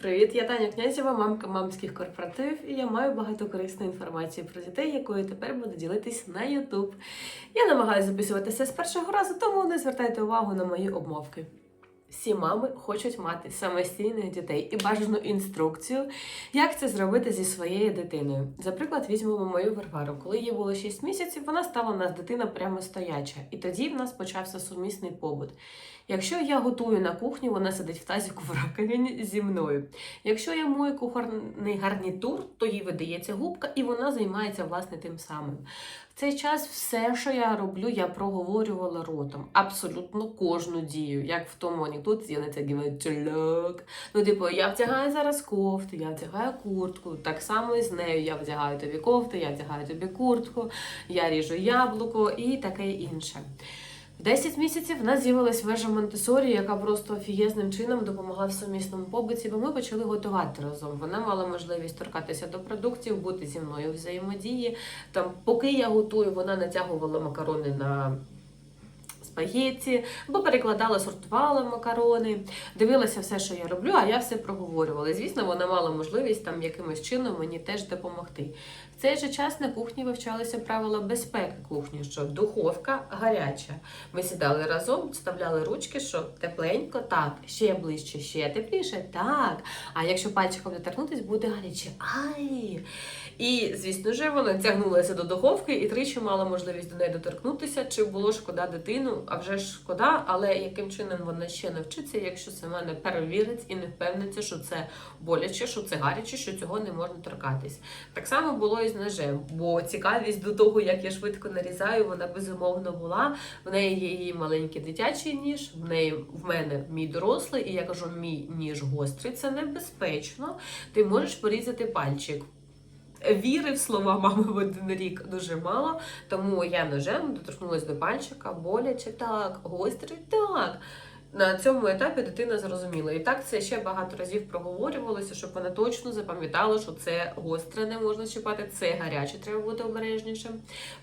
Привіт, я Таня Князєва, мамка мамських корпоративів, і я маю багато корисної інформації про дітей, якою тепер буду ділитись на YouTube. Я намагаюся записуватися з першого разу, тому не звертайте увагу на мої обмовки. Всі мами хочуть мати самостійних дітей і бажану інструкцію, як це зробити зі своєю дитиною. За приклад, візьмемо мою Варвару. Коли їй було 6 місяців, вона стала у нас дитина прямо стояча, і тоді в нас почався сумісний побут. Якщо я готую на кухні, вона сидить в тазіку в раковині зі мною. Якщо я мою кухонний гарнітур, то їй видається губка, і вона займається власне тим самим. Цей час все, що я роблю, я проговорювала ротом. Абсолютно кожну дію. Як в тому анекдоті, я натягиваю. Ну, типу, я вдягаю зараз кофту, я вдягаю куртку. Так само і з нею я вдягаю тобі кофту, я вдягаю тобі куртку, я ріжу яблуко і таке інше. В 10 місяців в нас з'явилась вежа Монтесорі, яка просто офігезним чином допомогла в сумісному побуті, бо ми почали готувати разом. Вона мала можливість торкатися до продуктів, бути зі мною в взаємодії. Там, поки я готую, вона натягувала макарони на спагетті, або перекладала, сортувала макарони, дивилася все, що я роблю, а я все проговорювала. Звісно, вона мала можливість там якимось чином мені теж допомогти. Цей же час на кухні вивчалися правила безпеки кухні, що духовка гаряча. Ми сідали разом, вставляли ручки, що тепленько, так, ще ближче, ще тепліше, так. А якщо пальчиком доторкнутись, буде гаряче. Ай! І, звісно ж, вона тягнулася до духовки і тричі мала можливість до неї доторкнутися, чи було шкода дитину, а вже ж шкода, але яким чином вона ще навчиться, якщо сама не перевірить і не впевниться, що це боляче, що це гаряче, що цього не можна торкатись. Так само було і з ножем, бо цікавість до того, як я швидко нарізаю, вона безумовно була. В неї є її маленький дитячий ніж, в неї в мене мій дорослий, і я кажу, мій ніж гострий, це небезпечно. Ти можеш порізати пальчик. Віри в слова мами в один рік дуже мало, тому я ножем доторкнулася до пальчика, боляче так, гострий так. На цьому етапі дитина зрозуміла. І так це ще багато разів проговорювалося, щоб вона точно запам'ятала, що це гостре не можна чіпати, це гаряче, треба бути обережнішим.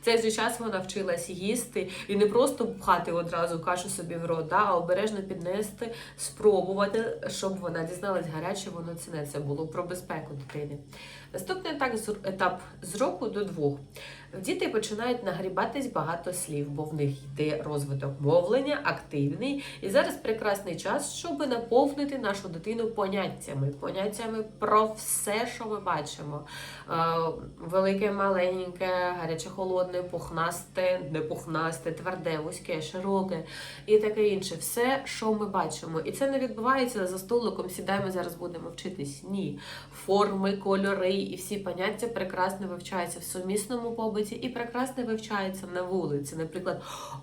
В цей же час вона вчилась їсти і не просто пхати одразу кашу собі в рот, а обережно піднести, спробувати, щоб вона дізналась гаряче, воно ціне. Це було про безпеку дитини. Наступний з- етап з року до двох. Діти починають нагрібатись багато слів, бо в них йде розвиток мовлення, активний. І зараз прекрасний час, щоб наповнити нашу дитину поняттями, поняттями про все, що ми бачимо. Е, велике, маленьке, гаряче, холодне, пухнасте, непухнасте, тверде, вузьке, широке і таке інше. Все, що ми бачимо. І це не відбувається за столиком, сідаємо зараз будемо вчитись. Ні. Форми, кольори і всі поняття прекрасно вивчаються в сумісному побуті і прекрасно вивчається на вулиці. Наприклад,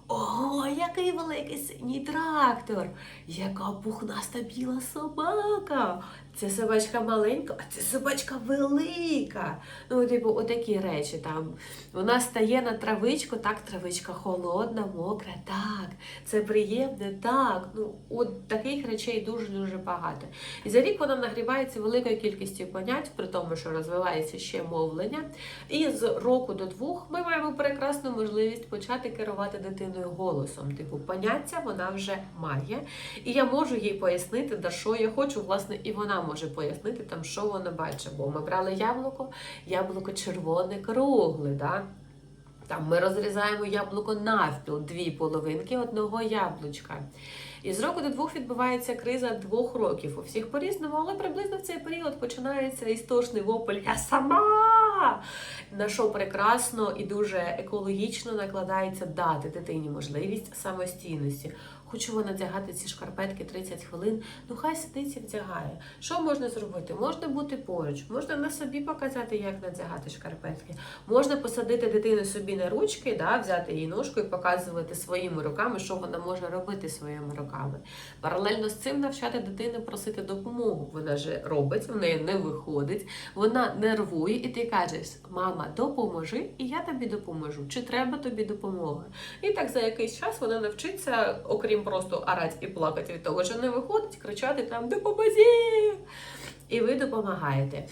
о, який великий синій трактор, яка пухнаста біла собака. Це собачка маленька, а це собачка велика. Ну, типу, отакі речі там. Вона стає на травичку, так, травичка холодна, мокра, так. Це приємне, так. Ну, от таких речей дуже-дуже багато. І за рік вона нагрівається великою кількістю понять, при тому, що розвивається ще мовлення. І з року до двох ми маємо прекрасну можливість почати керувати дитиною голосом. Типу, поняття вона вже має, і я можу їй пояснити, да що я хочу, власне, і вона може пояснити там, що вона бачить. Бо ми брали яблуко, яблуко червоне, кругле. Да? Там ми розрізаємо яблуко навпіл, дві половинки одного яблучка. І з року до двох відбувається криза двох років. У всіх по-різному, але приблизно в цей період починається істошний вопль Я сама! На що прекрасно і дуже екологічно накладається дати дитині можливість самостійності. Хочу вона надягати ці шкарпетки 30 хвилин, ну хай сидить і вдягає. Що можна зробити? Можна бути поруч, можна на собі показати, як надягати шкарпетки. Можна посадити дитину собі на ручки, да, взяти її ножку і показувати своїми руками, що вона може робити своїми руками. Паралельно з цим навчати дитину просити допомогу. Вона же робить, в неї не виходить, вона нервує, і ти кажеш: мама, допоможи, і я тобі допоможу. Чи треба тобі допомога? І так за якийсь час вона навчиться, окрім просто орати і плакати від того, що не виходить, кричати там Допомозі! І ви допомагаєте.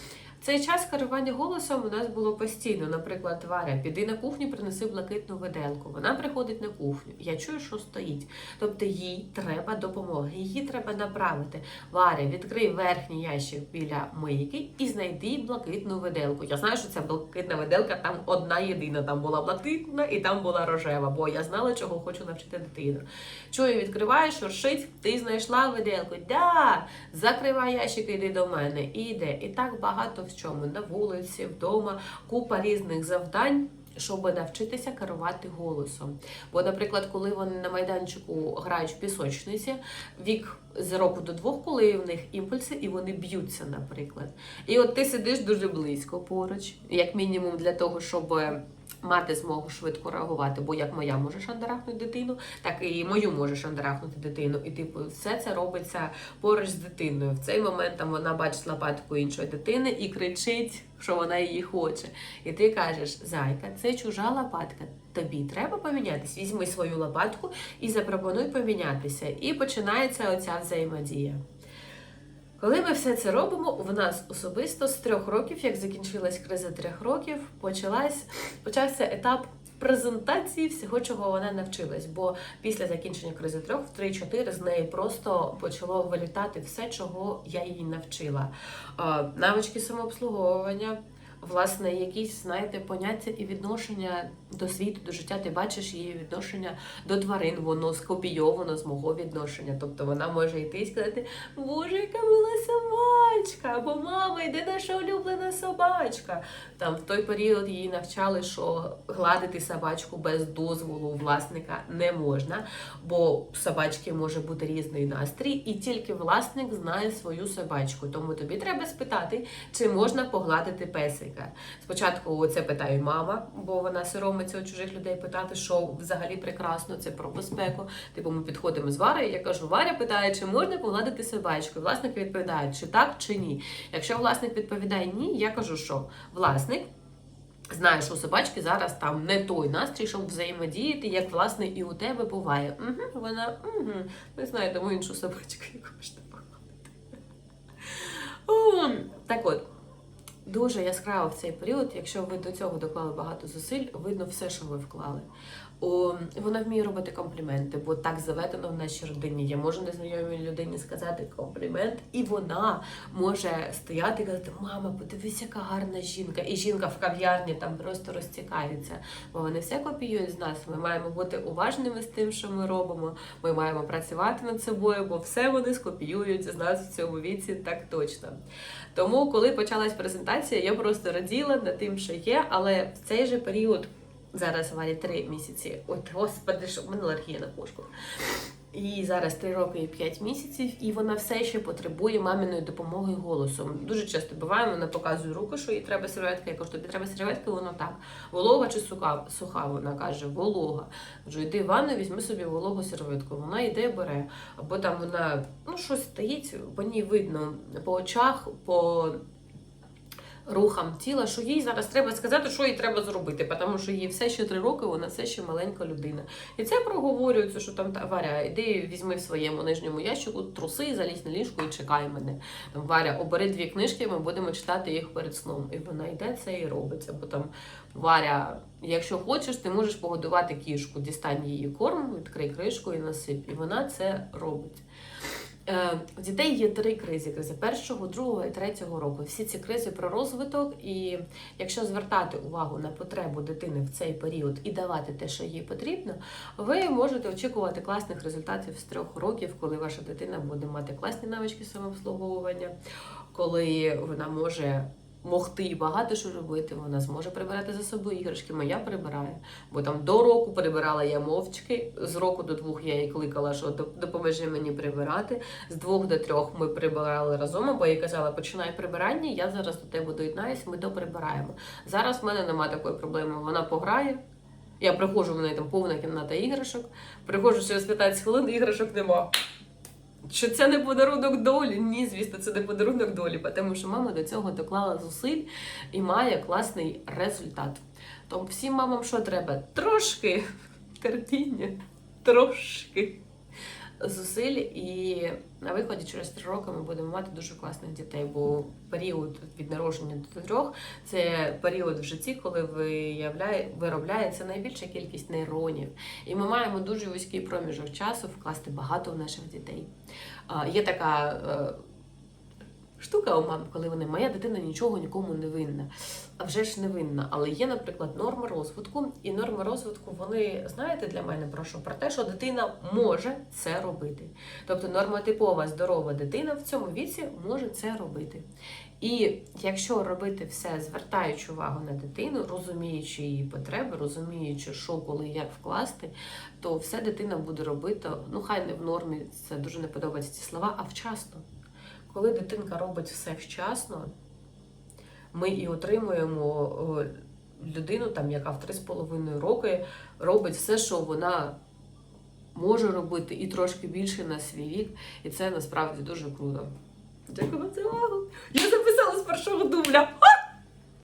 Цей час керування голосом у нас було постійно. Наприклад, Варя, піди на кухню, принеси блакитну виделку. Вона приходить на кухню. Я чую, що стоїть. Тобто їй треба допомога, її треба направити. Варя, відкрий верхній ящик біля мийки і знайди блакитну виделку. Я знаю, що ця блакитна виделка там одна єдина. Там була блакитна і там була рожева, бо я знала, чого хочу навчити дитину. Чую, відкриваєш, шуршить, ти знайшла виделку. Да! Закривай ящик, іди до мене. І йде. І так багато в чому. На вулиці, вдома, купа різних завдань. Щоб навчитися керувати голосом. Бо, наприклад, коли вони на майданчику грають в пісочниці, вік з року до двох, коли в них імпульси, і вони б'ються, наприклад. І от ти сидиш дуже близько поруч, як мінімум для того, щоб мати змогу швидко реагувати, бо як моя може шандарахнути дитину, так і мою може шандарахнути дитину. І типу, все це робиться поруч з дитиною. В цей момент там вона бачить лопатку іншої дитини і кричить, що вона її хоче. І ти кажеш, зайка, це чужа лопатка. Тобі треба помінятись. Візьми свою лопатку і запропонуй помінятися. І починається оця взаємодія. Коли ми все це робимо, в нас особисто з трьох років, як закінчилась криза трьох років, почалась, почався етап презентації всього, чого вона навчилась. Бо після закінчення кризи трьох, в 3-4 з неї просто почало вилітати все, чого я її навчила. Навички самообслуговування. Власне, якісь, знаєте, поняття і відношення до світу, до життя. Ти бачиш її відношення до тварин, воно скопійовано з мого відношення. Тобто вона може йти і сказати, Боже, яка мила собачка! Або мама, йде наша улюблена собачка. Там в той період її навчали, що гладити собачку без дозволу власника не можна, бо у собачки може бути різний настрій, і тільки власник знає свою собачку. Тому тобі треба спитати, чи можна погладити песика. Спочатку це питає мама, бо вона соромиться у чужих людей питати, що взагалі прекрасно, це про безпеку. Типу, ми підходимо з Варою, я кажу, Варя питає, чи можна погладити собачку. Власник відповідає, чи так, чи ні. Якщо власник відповідає ні, я кажу, що власник. Знає, що у собачки зараз там не той настрій, щоб взаємодіяти, як власне і у тебе буває. Угу, вона угу. Ми знайдемо іншу собачку, яку можна погладити. Так от. Дуже яскраво в цей період, якщо ви до цього доклали багато зусиль, видно все, що ви вклали. О, вона вміє робити компліменти, бо так заведено в нашій родині. Я можу незнайомій людині сказати комплімент, і вона може стояти і казати: Мама, подивись, яка гарна жінка. І жінка в кав'ярні там просто розтікається. Бо вони все копіюють з нас. Ми маємо бути уважними з тим, що ми робимо. Ми маємо працювати над собою, бо все вони скопіюють з нас в цьому віці так точно. Тому, коли почалась презентація, я просто раділа над тим, що є, але в цей же період. Зараз Варі три місяці. От господи, що в мене алергія на кошку. І зараз три роки і п'ять місяців, і вона все ще потребує маминої допомоги голосом. Дуже часто буває, вона показує руку, що їй треба серветка. Я кажу, тобі треба серветка, воно так. Волога чи суха? Суха, вона каже, волога. Кажу, йди в ванну, візьми собі вологу серветку. Вона йде, бере. Або там вона ну щось стоїть, по ній видно по очах, по рухам тіла, що їй зараз треба сказати, що їй треба зробити, тому що їй все ще три роки, вона все ще маленька людина. І це проговорюється, що там та Варя, іди візьми в своєму нижньому ящику труси, залізь на ліжко і чекай мене. Там Варя, обери дві книжки, ми будемо читати їх перед сном. І вона йде це і робиться. Бо там Варя, якщо хочеш, ти можеш погодувати кішку, дістань її корм, відкрий кришку і насип. І вона це робить. Е, У дітей є три кризи: кризи першого, другого і третього року. Всі ці кризи про розвиток, і якщо звертати увагу на потребу дитини в цей період і давати те, що їй потрібно, ви можете очікувати класних результатів з трьох років, коли ваша дитина буде мати класні навички самообслуговування, коли вона може. Могти багато що робити, вона зможе прибирати за собою іграшки. Моя прибирає. Бо там до року прибирала я мовчки. З року до двох я її кликала, що допоможи мені прибирати. З двох до трьох ми прибирали разом, бо я казала, починай прибирання, я зараз до тебе доєднаюсь, ми доприбираємо. Зараз в мене немає такої проблеми. Вона пограє. Я приходжу, в неї там повна кімната іграшок. Приходжу через 15 хвилин, іграшок нема. Що це не подарунок долі? Ні, звісно, це не подарунок долі, тому що мама до цього доклала зусиль і має класний результат. Тому всім мамам що треба? Трошки терпіння, трошки зусиль, і на виході через три роки ми будемо мати дуже класних дітей. Бо період від народження до трьох це період в житті, коли виявляє, виробляється найбільша кількість нейронів. І ми маємо дуже вузький проміжок часу вкласти багато в наших дітей. Є така е, штука у мам, коли вони моя дитина нічого нікому не винна. А вже ж не винна. Але є, наприклад, норми розвитку, і норми розвитку вони знаєте для мене про що? Про те, що дитина може це робити. Тобто нормотипова здорова дитина в цьому віці може це робити. І якщо робити все, звертаючи увагу на дитину, розуміючи її потреби, розуміючи, що коли як вкласти, то все дитина буде робити. Ну хай не в нормі, це дуже не подобаються ці слова, а вчасно. Коли дитинка робить все вчасно, ми і отримуємо людину, там, яка в 3,5 роки робить все, що вона може робити, і трошки більше на свій вік. І це насправді дуже круто. Дякую вам за увагу. Я записала з першого дубля.